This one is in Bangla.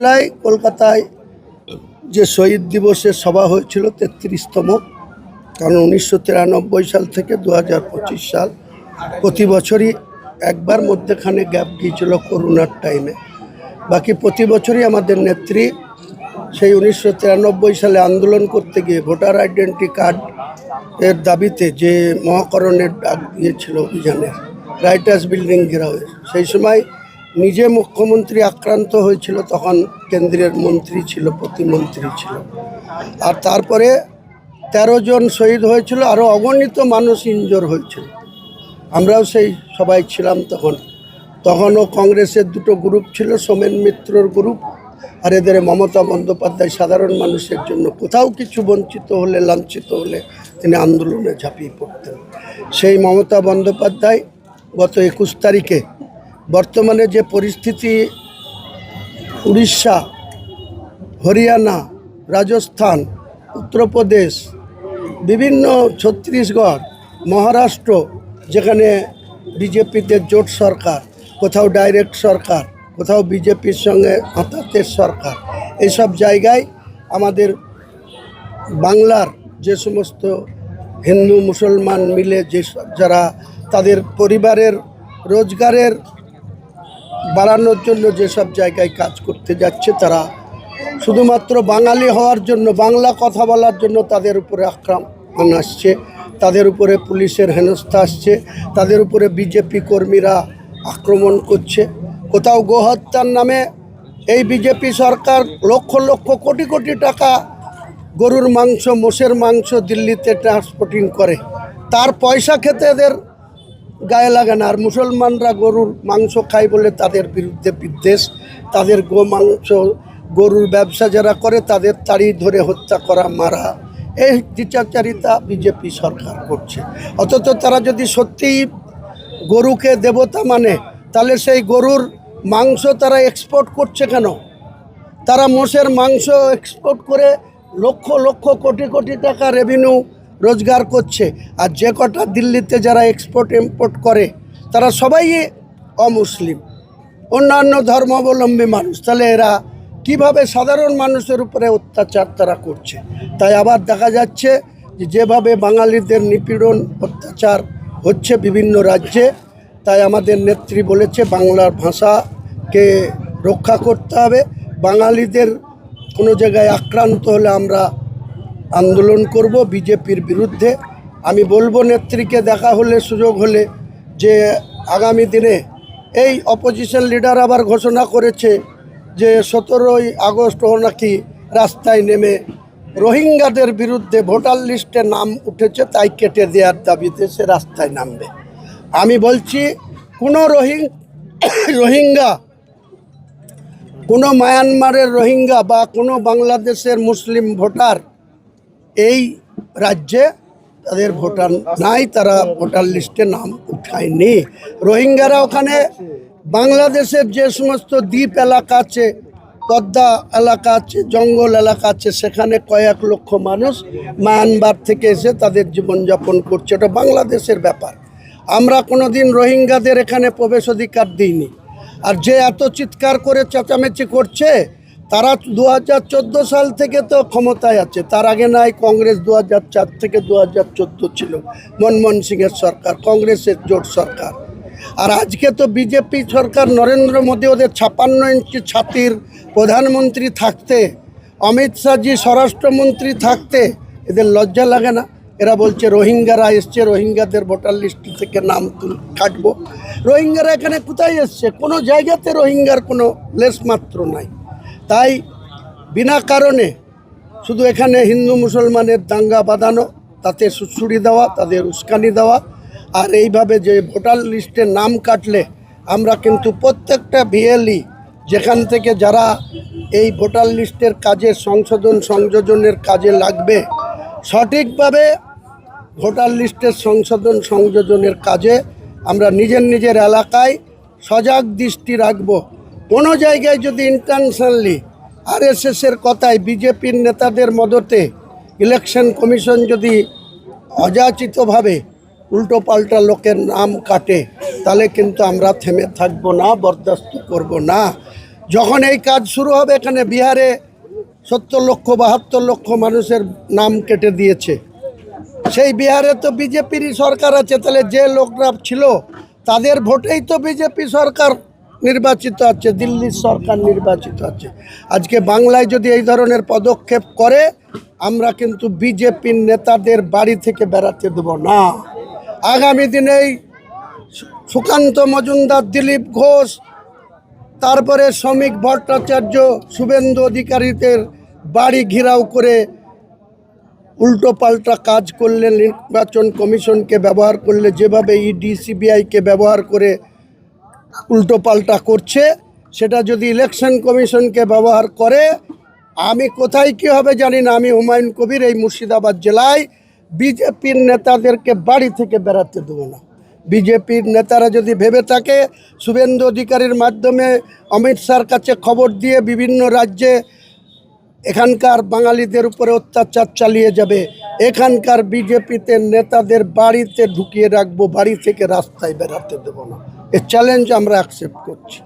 জুলাই কলকাতায় যে শহীদ দিবসের সভা হয়েছিল তেত্রিশতম, কারণ উনিশশো তিরানব্বই সাল থেকে দু হাজার পঁচিশ সাল প্রতি বছরই একবার মধ্যেখানে গ্যাপ গিয়েছিল করোনার টাইমে বাকি প্রতি বছরই আমাদের নেত্রী সেই উনিশশো তিরানব্বই সালে আন্দোলন করতে গিয়ে ভোটার আইডেন্টি কার্ড এর দাবিতে যে মহাকরণের ডাক দিয়েছিল অভিযানের রাইটার্স বিল্ডিং ঘেরাওয়ের সেই সময় নিজে মুখ্যমন্ত্রী আক্রান্ত হয়েছিল, তখন কেন্দ্রের মন্ত্রী ছিল, প্রতিমন্ত্রী ছিল। আর তারপরে তেরো জন শহীদ হয়েছিল আরও অগণিত মানুষ ইনজোর হয়েছিল। আমরাও সেই সবাই ছিলাম তখন। তখনও কংগ্রেসের দুটো গ্রুপ ছিল, সোমেন মিত্রর গ্রুপ আর এদের মমতা বন্দ্যোপাধ্যায়, সাধারণ মানুষের জন্য। কোথাও কিছু বঞ্চিত হলে, লাঞ্ছিত হলে তিনি আন্দোলনে ঝাঁপিয়ে পড়তেন। সেই মমতা বন্দ্যোপাধ্যায় গত একুশ তারিখে বর্তমানে যে পরিস্থিতি, উড়িষ্যা, হরিয়ানা, রাজস্থান, উত্তরপ্রদেশ, বিভিন্ন ছত্তিশগড়, মহারাষ্ট্র, যেখানে বিজেপিতে জোট সরকার, কোথাও ডাইরেক্ট সরকার, কোথাও বিজেপির সঙ্গে আতাতের সরকার, এইসব জায়গায় আমাদের বাংলার যে সমস্ত হিন্দু, মুসলমান মিলে যেসব যারা তাদের পরিবারের রোজগারের বাড়ানোর জন্য যেসব জায়গায় কাজ করতে যাচ্ছে তারা শুধুমাত্র বাঙালি হওয়ার জন্য, বাংলা কথা বলার জন্য তাদের উপরে আক্রমণ আসছে, তাদের উপরে পুলিশের হেনস্থা আসছে, তাদের উপরে বিজেপি কর্মীরা আক্রমণ করছে। কোথাও গোহত্যার নামে এই বিজেপি সরকার লক্ষ লক্ষ কোটি কোটি টাকা গরুর মাংস, মোষের মাংস দিল্লিতে ট্রান্সপোর্টিং করে। তার পয়সা খেতে এদের গায়ে লাগে না। আর মুসলমানরা গরুর মাংস খায় বলে তাদের বিরুদ্ধে বিদ্বেষ। তাদের গো মাংস, গরুর ব্যবসা যারা করে তাদের তাড়ি ধরে হত্যা করা, মারা। এই টিচাচারিতা বিজেপি সরকার করছে। অথচ তারা যদি সত্যিই গরুকে দেবতা মানে তাহলে সেই গরুর মাংস তারা এক্সপোর্ট করছে কেন? তারা মোষের মাংস এক্সপোর্ট করে লক্ষ লক্ষ কোটি কোটি টাকা রেভিনিউ রোজগার করছে। আর যে কটা দিল্লিতে যারা এক্সপোর্ট ইম্পোর্ট করে, তারা সবাই অমুসলিম। অন্যান্য ধর্মাবলম্বী মানুষ, তাহলে এরা কীভাবে সাধারণ মানুষের উপরে অত্যাচার তারা করছে? তাই আবার দেখা যাচ্ছে যে যেভাবে বাঙালিদের নিপীড়ন, অত্যাচার হচ্ছে বিভিন্ন রাজ্যে, তাই আমাদের নেত্রী বলেছে বাংলার ভাষাকে রক্ষা করতে হবে। বাঙালিদের কোনো জায়গায় আক্রান্ত হলে আমরা আন্দোলন করব বিজেপির বিরুদ্ধে। আমি বলব নেত্রীকে দেখা হলে, সুযোগ হলে যে আগামী দিনে এই অপোজিশন লিডার আবার ঘোষণা করেছে যে সতেরোই আগস্ট নাকি রাস্তায় নেমে রোহিঙ্গাদের বিরুদ্ধে ভোটার লিস্টে নাম উঠেছে, তাই কেটে দেওয়ার দাবিতে সে রাস্তায় নামবে। আমি বলছি, কোনো রোহিং, রোহিঙ্গা, কোনো মায়ানমারের রোহিঙ্গা বা কোনো বাংলাদেশের মুসলিম ভোটার এই রাজ্যে তাদের ভোটার নাই, তারা ভোটার লিস্টে নাম উঠায়নি। রোহিঙ্গারা ওখানে বাংলাদেশের যে সমস্ত দ্বীপ এলাকা আছে পদ্মা এলাকা আছে, জঙ্গল এলাকা আছে, সেখানে কয়েক লক্ষ মানুষ মায়ানমার থেকে এসে তাদের জীবনযাপন করছে। এটা বাংলাদেশের ব্যাপার। আমরা কোনো দিন রোহিঙ্গাদের এখানে প্রবেশ অধিকার দিইনি। আর যে এত চিৎকার করে চেঁচামেচি করছে তারা দু হাজার চোদ্দ সাল থেকে তো ক্ষমতায় আছে। তার আগে নাই কংগ্রেস দু চার থেকে দু হাজার চোদ্দ ছিল মনমোহন সিংয়ের সরকার, কংগ্রেসের জোট সরকার। আর আজকে তো বিজেপি সরকার নরেন্দ্র মোদী ওদের ছাপান্ন ইঞ্চি ছাতির প্রধানমন্ত্রী থাকতে, অমিত শাহজি স্বরাষ্ট্রমন্ত্রী থাকতে এদের লজ্জা লাগে না? এরা বলছে রোহিঙ্গারা এসছে, রোহিঙ্গাদের ভোটার লিস্ট থেকে নাম কাটবো। রোহিঙ্গারা এখানে কোথায় এসছে? কোনো জায়গাতে রোহিঙ্গার কোনো লেশ মাত্র নাই। তাই বিনা কারণে শুধু এখানে হিন্দু মুসলমানের দাঙ্গা বাঁধানো, তাতে সুড়সুড়ি দেওয়া, তাদের উস্কানি দেওয়া, আর এইভাবে যে ভোটার লিস্টে নাম কাটলে আমরা কিন্তু প্রত্যেকটা ভিএলই যেখান থেকে যারা এই ভোটার লিস্টের কাজে সংশোধন, সংযোজনের কাজে লাগবে, সঠিকভাবে ভোটার লিস্টের সংশোধন, সংযোজনের কাজে আমরা নিজের নিজের এলাকায় সজাগ দৃষ্টি রাখব। কোনো জায়গায় যদি ইন্টারন্যাশনালি আরএসএসের কথায় বিজেপির নেতাদের মদতে ইলেকশন কমিশন যদি অযাচিতভাবে উল্টো পাল্টা লোকের নাম কাটে, তাহলে কিন্তু আমরা থেমে থাকব না, বরদাস্ত করব না। যখন এই কাজ শুরু হবে, এখানে বিহারে সত্তর লক্ষ, বাহাত্তর লক্ষ মানুষের নাম কেটে দিয়েছে। সেই বিহারে তো বিজেপিরই সরকার আছে, তাহলে যে লোকরা ছিল, তাদের ভোটেই তো বিজেপি সরকার। নির্বাচিত আছে, দিল্লির সরকার নির্বাচিত আছে। আজকে বাংলায় যদি এই ধরনের পদক্ষেপ করে, আমরা কিন্তু বিজেপির নেতাদের বাড়ি থেকে বেড়াতে দেব না। আগামী দিনেই সুকান্ত মজুমদার, দিলীপ ঘোষ, তারপরে শ্রমিক ভট্টাচার্য, শুভেন্দু অধিকারীদের বাড়ি ঘেরাও করে উল্টো পাল্টা কাজ করলে নির্বাচন কমিশনকে ব্যবহার করলে, যেভাবে ইডি, সিবিআইকে ব্যবহার করে উল্টো পাল্টা করছে, সেটা যদি ইলেকশন কমিশনকে ব্যবহার করে, আমি কোথায় কী হবে জানি না, আমি হুমায়ুন কবির এই মুর্শিদাবাদ জেলায় বিজেপির নেতাদেরকে বাড়ি থেকে বেড়াতে দেবো না। বিজেপির নেতারা যদি ভেবে থাকে, শুভেন্দু অধিকারীর মাধ্যমে অমিত শাহর কাছে খবর দিয়ে বিভিন্ন রাজ্যে এখানকার বাঙালিদের উপরে অত্যাচার চালিয়ে যাবে, এখানকার বিজেপিতে নেতাদের বাড়িতে ঢুকিয়ে রাখব, বাড়ি থেকে রাস্তায় বেরাতে দেবো না। এ চ্যালেঞ্জ আমরা অ্যাকসেপ্ট করছি।